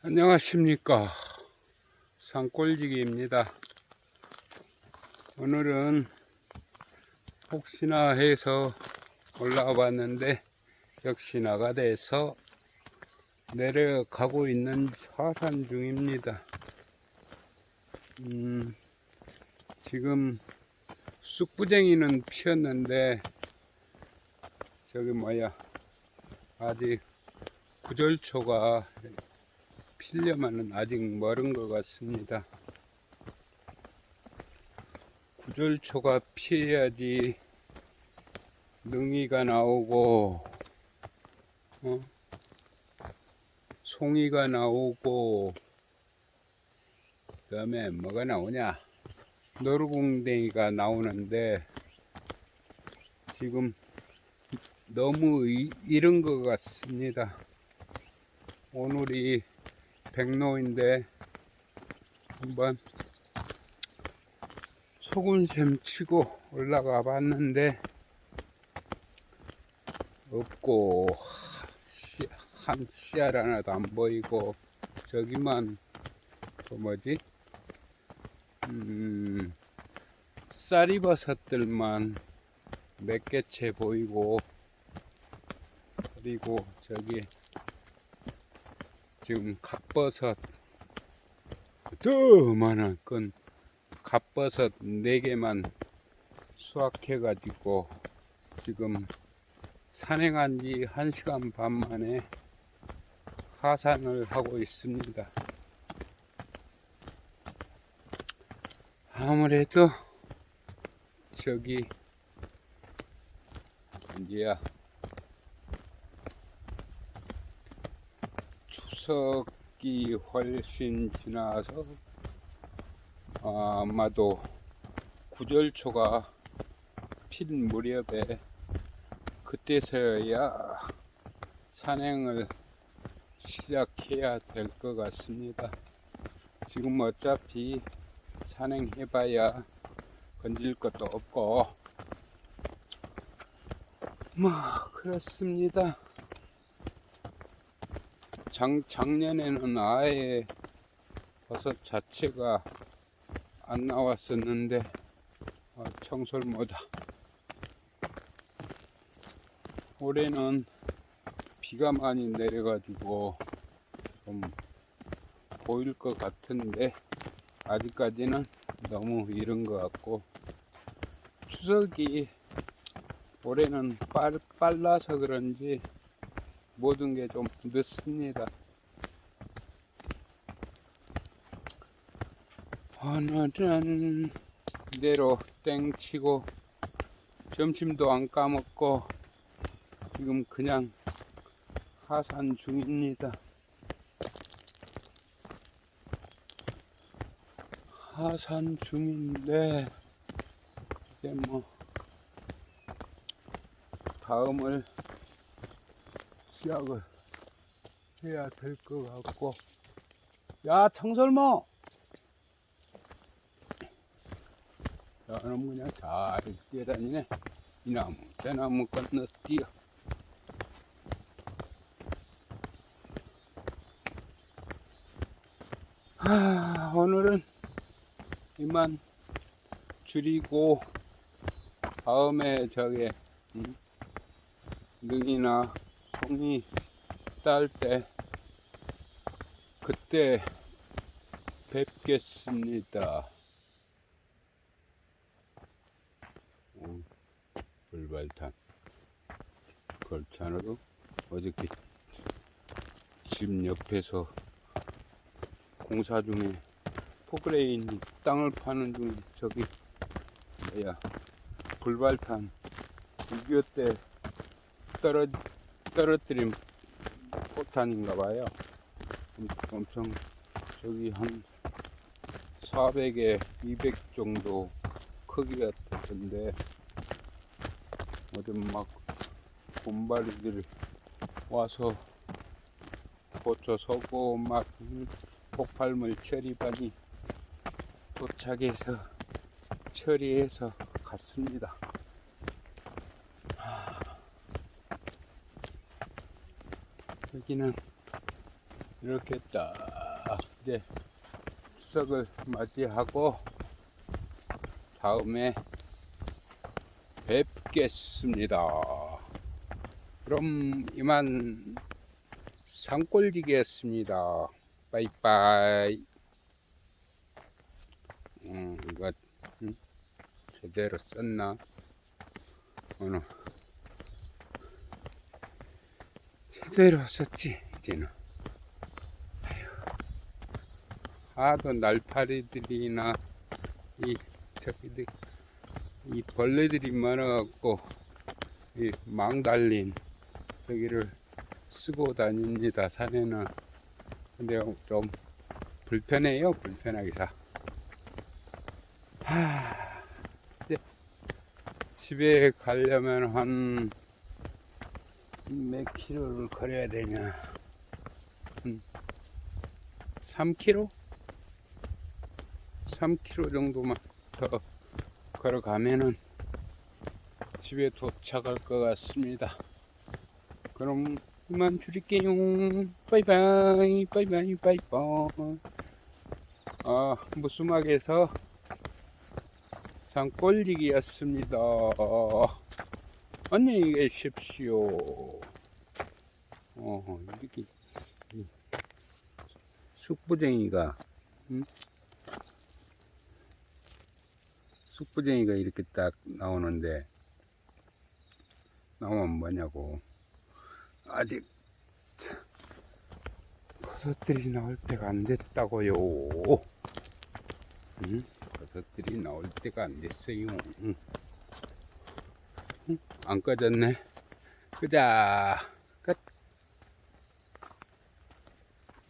안녕하십니까. 산골지기입니다. 오늘은 혹시나 해서 올라와 봤는데 역시나가 돼서 내려가고 있는 화산 중입니다. 음, 지금 쑥부쟁이는 피었는데 저기 뭐야 아직 구절초가 필려면은 아직 멀은 것 같습니다. 구절초가 피해야지 능이가 나오고 어? 송이가 나오고 그 다음에 뭐가 나오냐 노루궁댕이가 나오는데 지금 너무 이- 이른 것 같습니다. 오늘이 백로인데 한번 소군샘 치고 올라가 봤는데 없고 씨- 한 씨알 하나도 안 보이고 저기만 그 뭐지? 음 쌀이버섯들만 몇 개째 보이고 그리고 저기 지금 갓버섯 더많은 건 갓버섯 4개만 수확해 가지고 지금 산행한 지 1시간 반 만에 하산을 하고 있습니다. 아무래도 저기 이제야 추석이 훨씬 지나서 아마도 구절초가 필 무렵에 그때서야 산행을 시작해야 될 것 같습니다. 지금 어차피 산행해봐야 건질 것도 없고 뭐 그렇습니다. 작, 작년에는 아예 버섯 자체가 안 나왔었는데 어, 청설모다 올해는 비가 많이 내려가지고 좀 보일 것 같은데 아직까지는 너무 이른 것 같고 추석이 올해는 빨, 빨라서 그런지 모든 게 좀 늦습니다. 오늘은 이대로 땡치고 점심도 안 까먹고 지금 그냥 하산 중입니다. 하산 중인데 이제 뭐 다음을 시작을 해야 될 것 같고. 야 청설모! 너는 그냥 잘 뛰어다니네. 이 나무 저 나무 건너 뛰어. 하, 오늘은 이만 줄이고 다음에 저게 음, 능이나 송이 딸 때 그때 뵙겠습니다. 오, 불발탄. 그렇지 않아도 어저께 집 옆에서 공사 중에 포크레인 땅을 파는 중에 저기 뭐야 불발탄 6.25때 떨어, 떨어뜨린 포탄인가 봐요. 엄- 엄청 저기 한 400에 200 정도 크기가 됐던데 어디 막 곰발이들 와서 고쳐 서고 막 폭발물 처리반이 도착해서 처리해서 갔습니다. 여기는 이렇게 딱 이제 추석을 맞이하고 다음에 뵙겠습니다. 그럼 이만 산골지기였습니다. 빠이빠이. 음, 이거 음, 제대로 썼나? 오늘 제대로 썼지 이제는. 하도 날파리들이나 이 저기들 이 벌레들이 많아갖고 이 망달린 여기를 쓰고 다닙니다 산에는. 근데 좀 불편해요 불편하게 사 하, 집에 가려면 한 몇 킬로를 걸어야 되냐 한 3킬로? 3km 정도만 더 걸어가면은 집에 도착할 것 같습니다. 그럼 이만 줄일게요. 바이바이, 바이바이, 바이바이. 아, 무수막에서 산골리기였습니다. 안녕히 계십시오. 어, 이렇게, 이 숙부쟁이가, 응? 숙부쟁이가 이렇게 딱 나오는데 나오면 뭐냐고 아직 참, 버섯들이 나올 때가 안 됐다고요 응? 버섯들이 나올 때가 안 됐어요 응? 응? 안 꺼졌네. 끄자